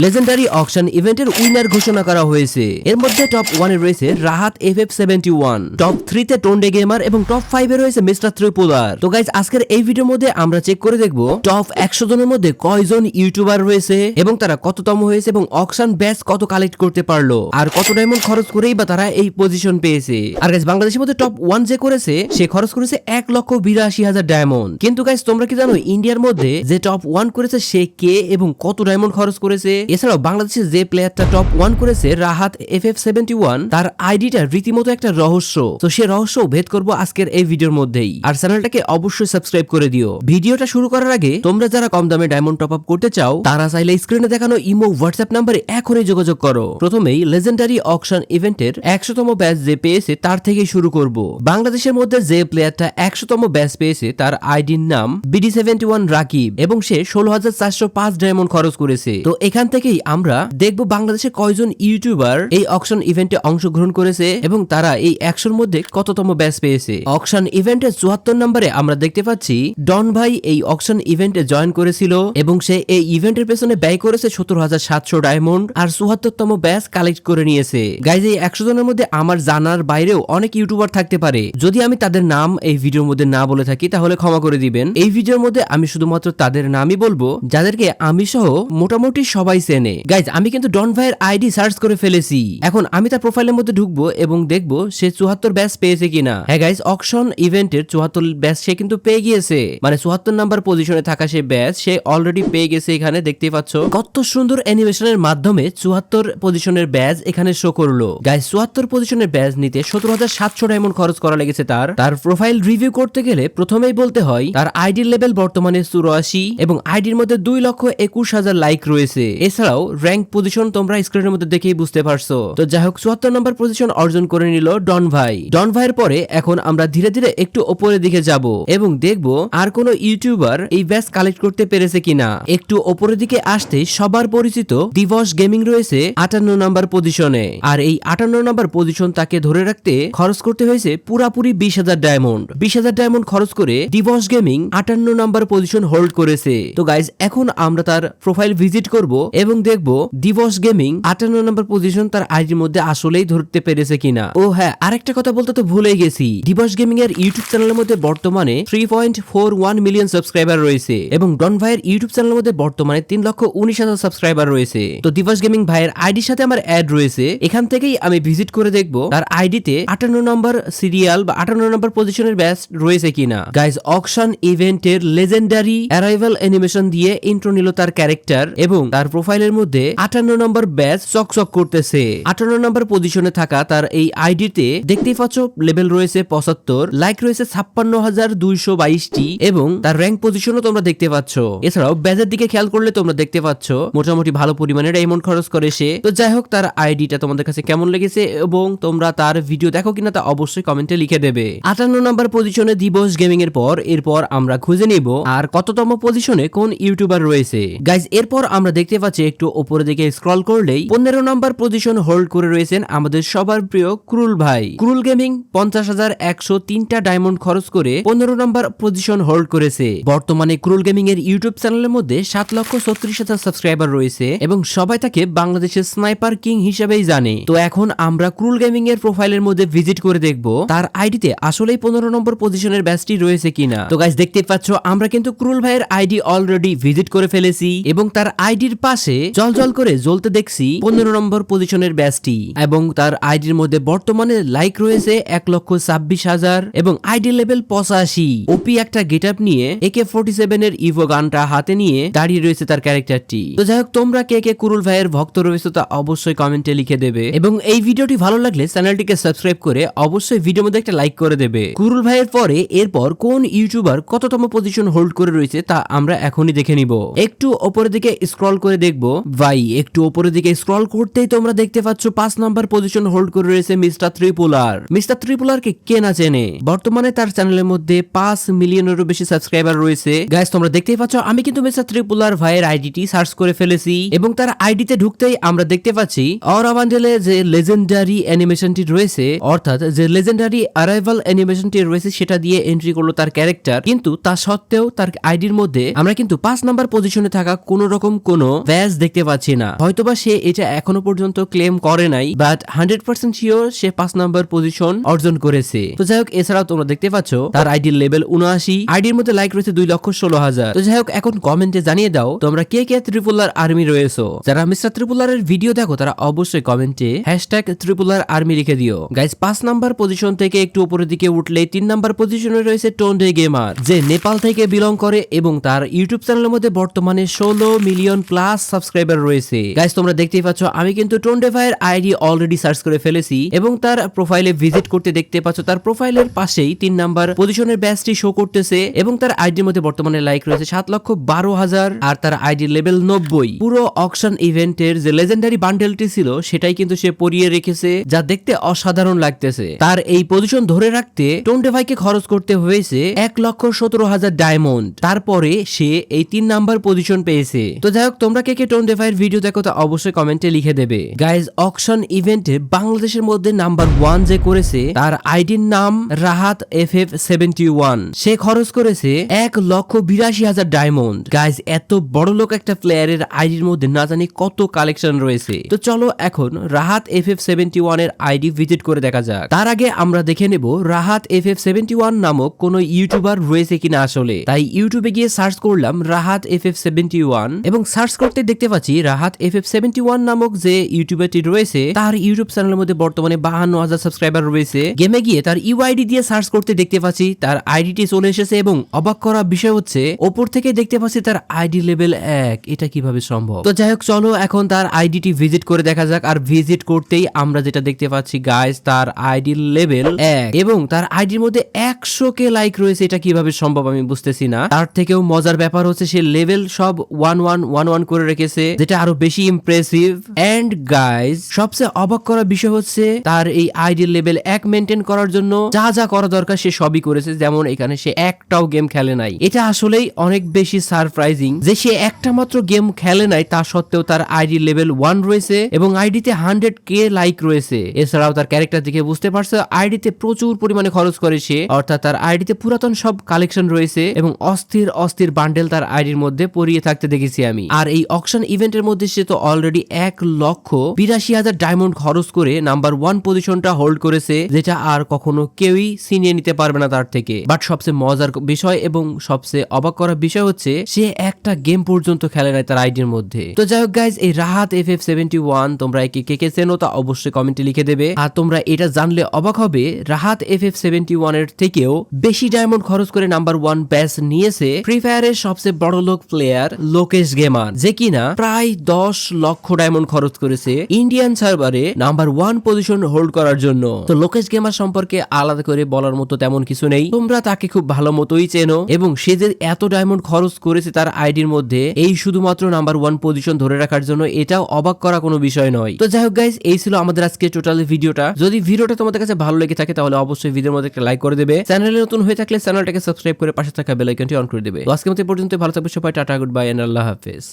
Legendary auction ইভেন্টের winner ঘোষণা করা হয়েছে। এর মধ্যে টপ ওয়ানে রয়েছে Rahat F F seventy one top থ্রিতে টোন্ডে গেমার এবং টপ ফাইভে রয়েছে মিস্টার ত্রিপুলার তো গাইজ আজকের এই ভিডিওর মধ্যে আমরা চেক করে দেখব টপ একশো জনের মধ্যে কয়জন ইউটিউবার রয়েছে এবং তারা কততম হয়েছে এবং অকশন ব্যাচ কত কালেক্ট করতে পারল আর কত ডায়মন্ড খরচ করেই বা তারা এই পজিশন পেয়েছে। আর গাইজ বাংলাদেশের মধ্যে টপ ওয়ান যে করেছে, সে খরচ করেছে এক লক্ষ বিরাশি হাজার ডায়মন্ড কিন্তু গাইজ তোমরা কি জানো ইন্ডিয়ার মধ্যে যে টপ ওয়ান করেছে, সে কে এবং কত ডায়মন্ড খরচ করেছে? এছাড়াও বাংলাদেশের যে প্লেয়ারটা টপ ওয়ান করেছে, Rahat F F seventy one তার আইডিটা রীতিমতো একটা রহস্য। তো সে রহস্য ভেদ করব আজকের এই ভিডিওর মধ্যেই। আর চ্যানেলটাকে অবশ্যই সাবস্ক্রাইব করে দিও। ভিডিওটা শুরু করার আগে, তোমরা যারা কম দামে ডায়মন্ড টপ আপ করতে চাও, তারা চাইলে স্ক্রিনে দেখানো ইমো হোয়াটসঅ্যাপ নাম্বারে এখনই যোগাযোগ করো। প্রথমেই লেজেন্ডারি অকশন ইভেন্টের একশোতম ব্যাচ যে পেয়েছে, তার থেকেই শুরু করব। বাংলাদেশের মধ্যে যে প্লেয়ারটা একশোতম ব্যাচ পেয়েছে, তার আইডির নাম বিডি সেভেন্টি ওয়ান রাকিব, এবং সে ষোলো হাজার চারশো পাঁচ ডায়মন্ড খরচ করেছে। তো এখান থেকেই আমরা দেখব বাংলাদেশে কয়জন ইউটিউবার এই অকশন ইভেন্টে অংশগ্রহণ করেছে এবং তারা এই একশোর মধ্যে কততম ব্যাচ পেয়েছে। অকশন ইভেন্টের চুয়াত্তর নম্বরে আমরা দেখতে পাচ্ছি, ডন ভাই এই অকশন ইভেন্টে জয়েন করেছিল এবং সে এই ইভেন্টের পেছনে ব্যয় করেছে সত্তর হাজার সাতশো ডায়মন্ড আর চুয়াত্তরতম ব্যাচ কালেক্ট করে নিয়েছে। গাইজ এই একশো জনের মধ্যে আমার জানার বাইরেও অনেক ইউটিউবার থাকতে পারে। যদি আমি তাদের নাম এই ভিডিওর মধ্যে না বলে থাকি, তাহলে ক্ষমা করে দিবেন। এই ভিডিওর মধ্যে আমি শুধুমাত্র তাদের নামই বলব, যাদেরকে আমি সহ মোটামুটি সবাই চেনে গাইজ আমি কিন্তু ডন ভাইয়ের আইডি সার্চ করে ফেলেছি। এখন আমি তার প্রোফাইলের মধ্যে ঢুকবো এবং দেখব সে চুয়াত্তর ব্যাচ পেয়েছে কিনা। হ্যাঁ গাইজ অকশন ইভেন্টের চুয়াত্তর ব্যাচ সে কিন্তু পেয়ে গিয়েছে। মানে চুয়াত্তর নাম্বার পজিশনে থাকা সে ব্যাচ সে অলরেডি পেয়ে গেছে এখানে, দেখতেই পাচ্ছ। কত সুন্দর অ্যানিমেশনের মাধ্যমে চুয়াত্তর পজিশনের ব্যাচ এখানে শো করল। গাইজ চুয়াত্তর পজিশনের ব্যাচ নিতে সতেরো হাজার সাতশো ডায়মন্ড খরচ করা লেগেছে তার। তার প্রোফাইল রিভিউ করতে গেলে প্রথমেই বলতে হয়, তার আইডির লেভেল বর্তমানে চুরাশি এবং আইডির মধ্যে দুই লক্ষ একুশ হাজার লাইক রয়েছে। এছাড়াও র্যাঙ্ক পজিশন তোমরা স্ক্রিনের মধ্যে দেখেই বুঝতে পারছ। তো যাই হোক চুয়াত্তর নম্বর পজিশন অর্জন করে নিল ডন ভাই ডন ভাইয়ের পরে এখন আমরা ধীরে ধীরে একটু ওপরের দিকে যাব এবং দেখব আর কোন ইউটিউবার এই ব্যাচ কালেক্ট করতে পেরেছে কিনা। একটু ওপরের দিকে আসতে সবার পরিচিত দিবস গেমিং রয়েছে আটান্ন নম্বর পজিশনে আর এই আটান্ন নম্বর পজিশন তাকে ধরে রাখতে খরচ করতে হয়েছে পুরাপুরি বিশ হাজার ডায়মন্ড বিশ হাজার ডায়মন্ড খরচ করে দিবস গেমিং আটান্ন নম্বর পজিশন হোল্ড করেছে। তো গাইজ এখন আমরা তার প্রোফাইল ভিজিট করব এবং দেখব দিবস গেমিং আটান্ন নম্বর পজিশন তার আইডির মধ্যে আসলেই ধরতে পেরেছে কিনা। ও হ্যাঁ আরেকটা কথা বলতে তো ভুলেই গেছি। দিবস গেমিং এর ইউটিউব চ্যানেলের মধ্যে বর্তমানে three point four one million subscriber রয়েছে এবং ডন ভাইয়ের ইউটিউব চ্যানেলের মধ্যে বর্তমানে তিন লক্ষ উনিশ হাজার সাবস্ক্রাইবার রয়েছে। তো দিবস গেমিং ভাইয়ের আইডির সাথে আমার অ্যাড রয়েছে। এখান থেকেই আমি ভিজিট করে দেখব তার আইডিতে আটান্ন নম্বর সিরিয়াল বা আটান্ন নম্বর পজিশনের ব্যাচ রয়েছে কিনা। গাইজ অকশন ইভেন্টের লেজেন্ডারি অ্যারাইভাল অ্যানিমেশন দিয়ে ইন্ট্রো নিল তার ক্যারেক্টার এবং তার প্রোফাইলের মধ্যে আটান্ন নম্বর ব্যাচ চকচক করতেছে। আটান্ন নম্বর পজিশনে থাকা তার এই আইডিতে দেখতেই পাচ্ছ লেভেল রয়েছে পঁচাত্তর লাইক রয়েছে ছাপ্পান্ন হাজার দুইশো বাইশটি এবং তার র্যাঙ্ক পজিশনও তোমরা দেখতে পাচ্ছ। এছাড়াও ব্যাজের দিকে খেয়াল করলে তোমরা দেখতে পাচ্ছ, মোটামুটি ভালো পরিমাণে ডায়মন্ড খরচ করে সে। তো যাই হোক, তার আইডিটা তোমাদের কাছে কেমন লেগেছে এবং তোমরা তার ভিডিও দেখো কিনা তা অবশ্যই কমেন্টে লিখে দেবে। আটান্ন নম্বর পজিশনে দিবস গেমিং এর পর, এরপর আমরা খুঁজে নিব আর কততম পজিশনে কোন ইউটিউবার রয়েছে। গাইজ এরপর আমরা দেখতে পাচ্ছি একটু উপরের দিকে স্ক্রল করলেই পনেরো নম্বর পজিশন হোল্ড করে রয়েছেন আমাদের সবার প্রিয় ক্রুল ভাই। ক্রুল গেমিং পঞ্চাশ হাজার একশো তিনটা ডায়মন্ড খরচ করে পনেরো নম্বর পজিশন হোল্ড করেছে। বর্তমানে ক্রুল গেমিং এর ইউটিউব চ্যানেলের মধ্যে সাত লক্ষ ছত্রিশ হাজার সাবস্ক্রাইবার রয়েছে এবং সবাই তাকে বাংলাদেশের স্নাইপার কিং হিসেবেই জানে। তো এখন আমরা ক্রুল গেমিং এর প্রোফাইলের মধ্যে ভিজিট করে দেখব, তার আইডিতে আসলেই পনেরো নম্বর পজিশনের ব্যাচটি রয়েছে কিনা। তো গাইজ দেখতে পাচ্ছ, আমরা কিন্তু ক্রুল ভাইয়ের আইডি অলরেডি ভিজিট করে ফেলেছি এবং তার আইডির পাশে জল জল করে জ্বলতে দেখছি পনেরো নম্বর পজিশনের ব্যাচটি এবং তার আইডির মধ্যে বর্তমানে লাইক রয়েছে এক লক্ষ ছাব্বিশ হাজার এবং আইডি লেভেল পঁচাশি। ওপি একটা গেট আপ নিয়ে একে ফোর্টি সেভেন এর ইভো গানটা হাতে নিয়ে দাঁড়িয়ে রয়েছে তার ক্যারেক্টারটি। তো যাই হোক, তোমরা কে কে কুরুল ভাইয়ের ভক্ত রয়েছে তা অবশ্যই কমেন্টে লিখে দেবে এবং এই ভিডিওটি ভালো লাগলে চ্যানেলটিকে সাবস্ক্রাইব করে অবশ্যই ভিডিওর মধ্যে একটা লাইক করে দেবে। কুরুল ভাইয়ের পরে এরপর কোন ইউটিউবার কততম পজিশন হোল্ড করে রয়েছে তা আমরা এখনই দেখে নিব। একটু ওপরের দিকে স্ক্রল করে দেখব। ভাই, একটু ওপরের দিকে স্ক্রল করতেই তোমরা দেখতে পাচ্ছ পাঁচ নাম্বার পজিশন হোল্ড করে রয়েছে মিস্টার ত্রিপুলার মিস্টার ত্রিপুলারকে কে না চেনে? বর্তমানে তার চ্যানেলের মধ্যে পাঁচ মিলিয়নেরও বেশি সাবস্ক্রাইবার রয়েছে। গাইস তোমরা দেখতেই পাচ্ছ, আমি কিন্তু মিস্টার ত্রিপুলার ভাইয়ের আইডিটি সার্চ করে ফেলেছি এবং তার আইডিতে ঢুকতেই আমরা দেখতে পাচ্ছি অরাবান্ডেলে যে লেজেন্ডারি অ্যানিমেশনটি রয়েছে, অর্থাৎ যে লেজেন্ডারি অ্যারাইভাল অ্যানিমেশনটি রয়েছে, সেটা দিয়ে এন্ট্রি করল তার ক্যারেক্টার কিন্তু তা সত্ত্বেও তার আইডির মধ্যে আমরা কিন্তু পাঁচ নাম্বার পজিশনে থাকা কোন রকম কোন ব্যাচ দেখতে পাচ্ছি না। হয়তোবা সে এটা এখনও পর্যন্ত ক্লেম করে নাই বাট হান্ড্রেড পার্সেন্ট শিওর সে পাঁচ নাম্বার পজিশন অর্জন করেছে। তো যাই হোক, এছাড়াও তোমরা দেখতে পাচ্ছ, তার আইডির লেভেল উনআশি আইডির মধ্যে লাইক রয়েছে দুই লক্ষ ষোলো হাজার। তো যাই হোক, এখন কমেন্টে জানিয়ে দাও, তোমরা কে কে ত্রিপুলার আর্মি রয়েছো? যারা মিস্টার ত্রিপুলারের ভিডিও দেখো, তারা অবশ্যই কমেন্টে হ্যাশট্যাগ ত্রিপুলার আর্মি লিখে দিও। গাইজ পাঁচ নাম্বার পজিশন থেকে একটু উপরের দিকে উঠলে তিন নাম্বার পজিশনে রয়েছে টোন্ডে গেমার যে নেপাল থেকে বিলং করে এবং তার ইউটিউব চ্যানেলের মধ্যে বর্তমানে ষোলো মিলিয়ন প্লাস সাবস্ক্রাইবার রয়েছে। গাইজ তোমরা দেখতেই পাচ্ছ, আমি কিন্তু টোন্ডে ভাইয়ের আইডি অলরেডি সার্চ করে ফেলেছি এবং তার প্রোফাইলে ভিজিট করতে দেখতে পাচ্ছ, তার প্রোফাইলের পাশেই তিন নাম্বার পজিশনের ব্যাচটি শো করতেছে এবং তার আইডির মধ্যে বর্তমানে লাইক রয়েছে সাত লক্ষ বারো হাজার আর তার আইডির লেভেল নব্বই। পুরো অকশন ইভেন্টের যে লেজেন্ডারি বান্ডেলটি ছিল, সেটাই কিন্তু সে পরিয়ে রেখেছে, যা দেখতে অসাধারণ লাগতেছে। তার এই পজিশন ধরে রাখতে টোন্ডে ভাইকে খরচ করতে হয়েছে এক লক্ষ সতেরো হাজার ডায়মন্ড তারপরে সে এই তিন নাম্বার পজিশন পেয়েছে। তো যাই হোক, তোমরা কে কে টোন্ডে ভাইয়ের ভিডিও দেখো তা অবশ্যই কমেন্টে লিখে দেবে। গাইজ অকশন ইভেন্টে বাংলাদেশের মধ্যে নাম্বার ওয়ান যে করেছে, তার আইডির নাম Rahat F F seventy one সে খরচ করেছে এক লক্ষ বিরাশি হাজার ডায়মন্ড গাইজ এত বড় লোক একটা প্লেয়ারের আইডির মধ্যে না জানি কত কালেকশন রয়েছে। তো চলো এখন রাহাত এফ এফ সেভেন্টি ওয়ানের আইডি ভিজিট করে দেখা যাক। তার আগে আমরা দেখে নেব Rahat F F seventy one নামক কোন ইউটিউবার রয়েছে কিনা আসলে। তাই ইউটিউবে গিয়ে সার্চ করলাম Rahat F F seventy one এবং সার্চ করতে দেখতে পাচ্ছি, Rahat F F seventy one নামক যে ইউটিউবারটি রয়েছে, তার ইউটিউব চ্যানেলের মধ্যে বর্তমানে বাহান্ন হাজার সাবস্ক্রাইবার রয়েছে। গেমে গিয়ে তার ইউআইডি দিয়ে সার্চ করতে দেখতে পাচ্ছি, তার আইডিটি চলে এসেছে এবং অবাক করা বিষয় হচ্ছে, ওপর থেকে দেখতে পাচ্ছি তার আইডি লেভেল এক। এটা কীভাবে সম্ভব? তো যাই হোক, চলো এখন তার আইডিটি ভিজিট করে দেখা যাক, আর ভিজিট করতেই আমরা যেটা দেখতে পাচ্ছি গাইস তার আইডি লেভেল এক। এবং তার আইডির মধ্যে একশো কে লাইক রয়েছে, এটা কীভাবে সম্ভব আমি বুঝতেছি না। তার থেকেও মজার ব্যাপার হচ্ছে, সে লেভেল সব ওয়ান ওয়ান ওয়ান ওয়ান করে রেখেছে। যেটা আরও বেশি ইমপ্রেসিভ এন্ড গাইজ সবচেয়ে অবাক করা বিষয় হচ্ছে তার এই আইডি লেভেল এক মেনটেন করার জন্য যা যা করা দরকার সে সবই করেছে। যেমন এখানে সে একটাও গেম খেলে নাই। এটা আসলেই অনেক বেশি সারপ্রাইজিং যে সে একটা মাত্র গেম খেলে নাই, তা সত্ত্বেও তার আইডি লেভেল ওয়ান রয়েছে এবং আইডিতে হান্ড্রেড কে লাইক রয়েছে। এছাড়াও তার ক্যারেক্টার দেখে বুঝতে পারছে আইডিতে প্রচুর পরিমাণে খরচ করে সে। অর্থাৎ তার আইডিতে পুরাতন সব কালেকশন রয়েছে এবং অস্থির অস্থির বান্ডেল তার আইডির মধ্যে পরিয়ে থাকতে দেখেছি আমি। আর এই অকশন ইভেন্টের মধ্যে সে তো অলরেডি এক লক্ষ বিরাশি হাজার ডায়মন্ড খরচ করে নাম্বার ওয়ান পজিশনটা হোল্ড করেছে, যেটা আর কখনো কেউই ছিনিয়ে নিতে পারবে না তার থেকে। বাট সবচেয়ে মজার বিষয় এবং সবচেয়ে অবাক করার বিষয় হচ্ছে, সে একটা গেম পর্যন্ত খেলে নাই তার আইডির মধ্যে। তো যাই হোক গাইজ এই Rahat F F seventy one তোমরা একে কে কে চেনো তা অবশ্যই কমেন্টে লিখে দেবে। আর তোমরা এটা জানলে অবাক হবে, রাহাত এফ এফ সেভেন্টি ওয়ানের থেকেও বেশি ডায়মন্ড খরচ করে নাম্বার ওয়ান ব্যাচ নিয়েছে ফ্রি ফায়ারের সবচেয়ে বড় লোক প্লেয়ার লোকেশ গেমার যে কিনা প্রায় দশ লক্ষ ডায়মন্ড খরচ করেছে ইন্ডিয়ান সার্ভারে নাম্বার ওয়ান পজিশন হোল্ড করার জন্য। তো লোকেশ গেমার সম্পর্কে আলাদা করে বলার মতো তেমন কিছু নেই। তোমরা তাকে খুব ভালো মতোই চেনো এবং সে যে এত ডায়মন্ড খরচ করেছে তার আইডির মধ্যে, এই শুধুমাত্র নাম্বার ওয়ান পজিশন ধরে রাখার জন্য এটাও অবাক করা কোনো বিষয় নয়। তো যাই হোক গাইজ এই ছিল আমাদের আজকে টোটাল ভিডিওটা যদি ভিডিওটা তোমাদের কাছে ভালো লেগে থাকে, তাহলে অবশ্যই ভিডিওর মধ্যে একটা লাইক করে দেবে। চ্যানেলে নতুন হয়ে থাকলে চ্যানেলটাকে সাবস্ক্রাইব করে পাশে থাকা বেল আইকনটি অন করে দেবে। আজকে মতো পর্যন্ত ভালো থাকবে সবাই। টাটা গুড বাই এন্ড আল্লাহ হাফেজ।